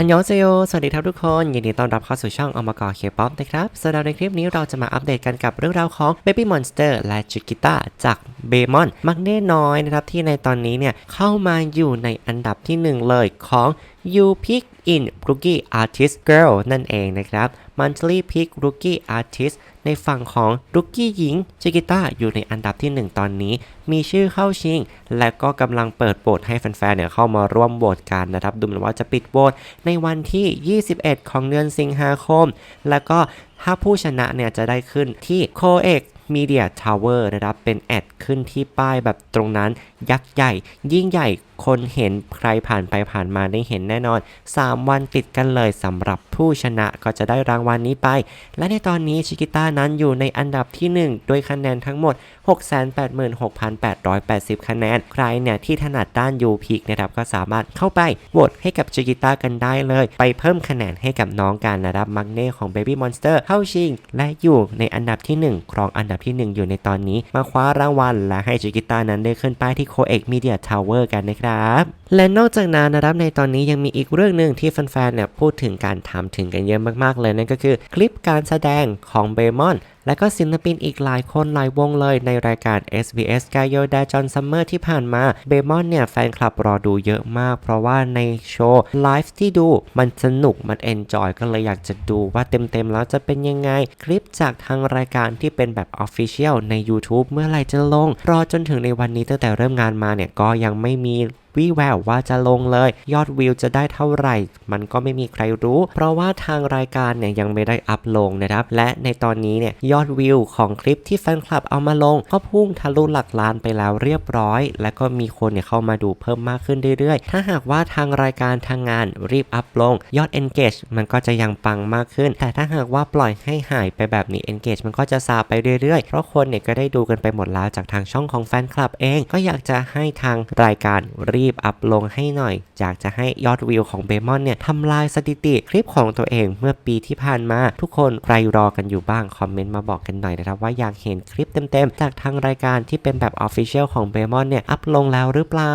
อันยองเซโยสวัสดีครับทุกคน ยินดีต้อนรับเข้าสู่ช่องอมกอเคป๊อปนะครับสำหรับในคลิปนี้เราจะมาอัปเดตกันกับเรื่องราวของ Baby Monster และจิกิต้าจากเบมอนมักเน่น้อยนะครับ ที่ในตอนนี้เนี่ย เข้ามาอยู่ในอันดับที่หนึ่งเลยของ You Pick in Rookie Artist Girl นั่นเองนะครับ Monthly Pick Rookie Artist ในฝั่งของรุกกี้หญิงจิกิต้าอยู่ในอันดับที่ 1 ตอนนี้ มีชื่อเข้าชิง และก็กำลังเปิดโหวตให้แฟนๆเนี่ยเข้ามาร่วมโหวตกันนะครับ ดูเหมือนว่าจะปิดโหวตในวันที่ 21 ของเดือนสิงหาคม แล้วก็ถ้าผู้ชนะเนี่ยจะได้ขึ้นที่โคเอ็กมีเดียทาวเวอร์นะครับ เป็นแอดขึ้นที่ป้ายแบบตรงนั้นยักษ์ใหญ่ ยิ่งใหญ่คนเห็นใครผ่านไปผ่านมาได้เห็นแน่นอน 3 วันติดกันเลยสำหรับผู้ชนะก็จะได้รางวัลนี้ไป และในตอนนี้ชิกิต้านั้นอยู่ในอันดับที่ 1 ด้วยคะแนนทั้งหมด 686,880 คะแนน ใครเนี่ยที่ถนัดด้านยูพิกนะครับก็สามารถเข้าไปโหวตให้กับชิกิต้ากันได้เลย ไปเพิ่มคะแนนให้กับน้องกันนะครับมักเน่ของ Baby Monster เข้าชิง และอยู่ในอันดับที่ 1 ครองอันดับที่ 1 อยู่ในตอนนี้ มาคว้ารางวัลและให้ชิกิต้านั้นได้ขึ้นป้ายที่โคเอ็กมีเดียทาวเวอร์กันนะครับ และนอกจากนั้นนะครับในตอนนี้ยังมีอีกเรื่องหนึ่งที่แฟนๆเนี่ยพูดถึงการทำถึงกันเยอะมากๆเลยนั่นก็คือคลิปการแสดงของเบมอน และก็ศิลปินอีกหลายคนหลายวงเลยในรายการ SBS g a y o d a John Summer ที่ผ่านมาเบมอนเนี่ยแฟนคลับรอดูเยอะมาก เพราะว่าในโชว์ไลฟ์ที่ดูมันสนุกมันเอนจอยก็เลยอยากจะดูว่าเต็มๆแล้วจะเป็นยังไง คลิปจากทางรายการที่เป็นแบบ Official ใน YouTube เมื่อไหร่จะลง รอจนถึงในวันนี้ตั้งแต่เริ่มงานมาเนี่ยก็ยังไม่มี วิแววว่าจะลงเลย ยอดวิวจะได้เท่าไหร่ มันก็ไม่มีใครรู้ เพราะว่าทางรายการเนี่ยยังไม่ได้อัพลงนะครับ และในตอนนี้เนี่ยยอดวิวของคลิปที่แฟนคลับเอามาลง ก็พุ่งทะลุหลักล้านไปแล้วเรียบร้อย และก็มีคนเนี่ยเข้ามาดูเพิ่มมากขึ้นเรื่อยๆ ถ้าหากว่าทางรายการทางงานรีบอัพลง ยอด engage มันก็จะยังปังมากขึ้น แต่ถ้าหากว่าปล่อยให้หายไปแบบนี้ engage มันก็จะซาไปเรื่อยๆ เพราะคนเนี่ยก็ได้ดูกันไปหมดแล้วจากทางช่องของแฟนคลับเอง ก็อยากจะให้ทางรายการรีบอัพลงให้หน่อย จากจะให้ยอดวิวของเบมอนเนี่ยทำลายสถิติคลิปของตัวเองเมื่อปีที่ผ่านมา ทุกคนใครรอกันอยู่บ้าง คอมเมนต์มาบอกกันหน่อยนะครับ ว่าอยากเห็นคลิปเต็มๆ จากทางรายการที่เป็นแบบออฟฟิเชียลของเบมอนเนี่ยอัพลงแล้วหรือเปล่า